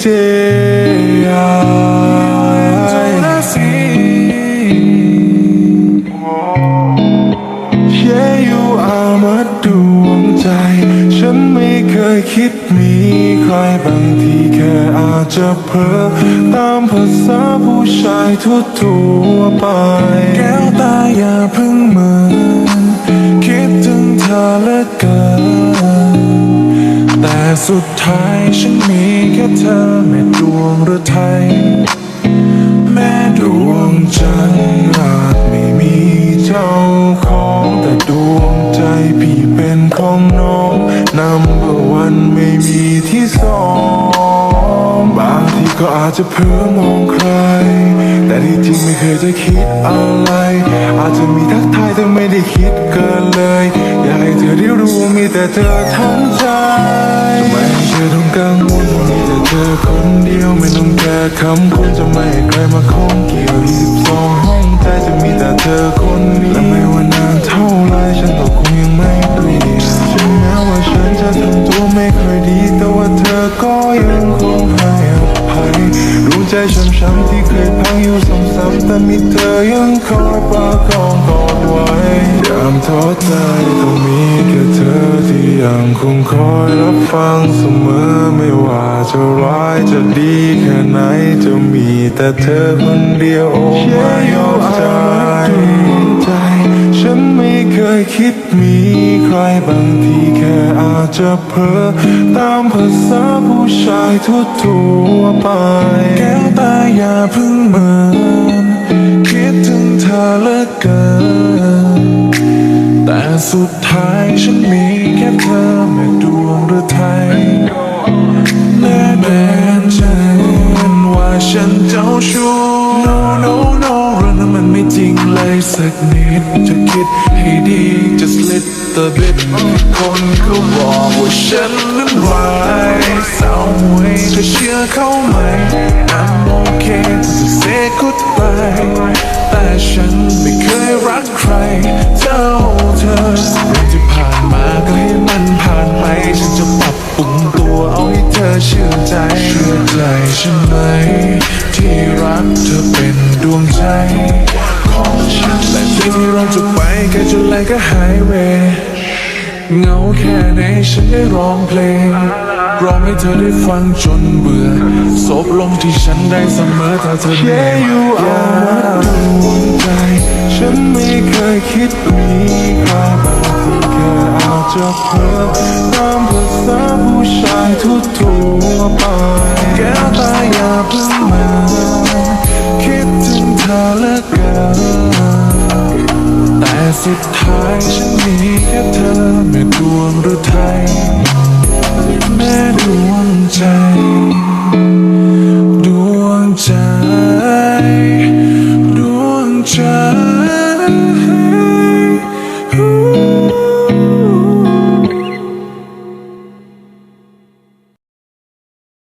Yeah you are มาดวงใจ ฉันไม่เคยคิดมีใครบางทีแค่อาจจะเพ้อตามภาษาผู้ชายทั่วทั่วๆไป แก้วตาอย่าเพึ่งเมื สุดท้ายฉันมีแค่เธอแม่ดวงหรือไทย แม่ดวงจันทร์อาจไม่มีเจ้าของแต่ดวงใจพี่เป็นของน้อง number one ไม่มีที่สองบางทีก็อาจจะเพ้อมองใคร แต่ที่จริงไม่เคยจะคิดอะไร อาจจะมีทักทายแต่ไม่ได้คิดเกินเลย อยากให้เธอได้รู้ว่ามีแต่เธอทั้ง คร์คำคนจะไม่ใครมาข้องเกี่ยว22ห้องใจจะมีแต่เธอคนนี้และไม่ว่านานเท่าไรฉันก็คงยังไม่เปลี่ยนถึงแม้ว่าฉันจะทำตัวไม่ค่อยดี แต่ว่าเธอก็ยังคงให้อภัยรู้ใจช้ำๆที่เคยพังอยู่ซ้ำๆแต่มีเธอยังคอยประคองกอดไว้ยามท้อใจต้องมีแค่เธอที่ ยังคงคอยรับฟังเสมอไม่ว่าจะร้ายจะดีแค่ไหนจะมีแต่เธอคนเดียวโอ้ไม่ยอมใจใจฉันไม่เคยคิดมีใครบางทีแค่อาจจะเพ้อตามภาษาผู้ชายทั่วทั่วไป แก้วตาอย่าเพึ่งเหมือนคิดถึงเธอเหลือเกินแต่สุด ชู้ no no no เรื่องนั้นมันไม่จริงเลยสักนิดจะคิดให้ดี just little bit คนเขาบอกว่าฉันนั้นร้ายเศร้าหวยเธอเชื่อเขาไหม I'm okay to say goodbye แต่ฉันไม่เคยรักใครเท่าเธอเรื่องที่ผ่านมาก็ให้มันผ่านไป ฉันจะปรับปรุงตัวเอาให้เธอเชื่อใจ เชื่อใจฉันไหม ที่รักเธอเป็นดวงใจของฉันและที่ที่เราจะไปแค่จุดไลก็หายเวเงาแค่ไหนฉันได้ร้องเพลงร้องให้เธอได้ฟังจนเบื่อศพลมที่ฉันได้เสมอถ้าเธอเหนื่อยมากดวงใจ ฉันไม่เคยคิดมีใครบางทีแค่อาจจะเพ้อตามภาษาผู้ชายทั่วทั่วๆไป แก้วตาอย่าเพิ่งมาคิดถึงเธอเหลือเกินแต่สุดท้ายฉันมีแค่เธอไม่ดวงหรือไทยแม่ดวงใจ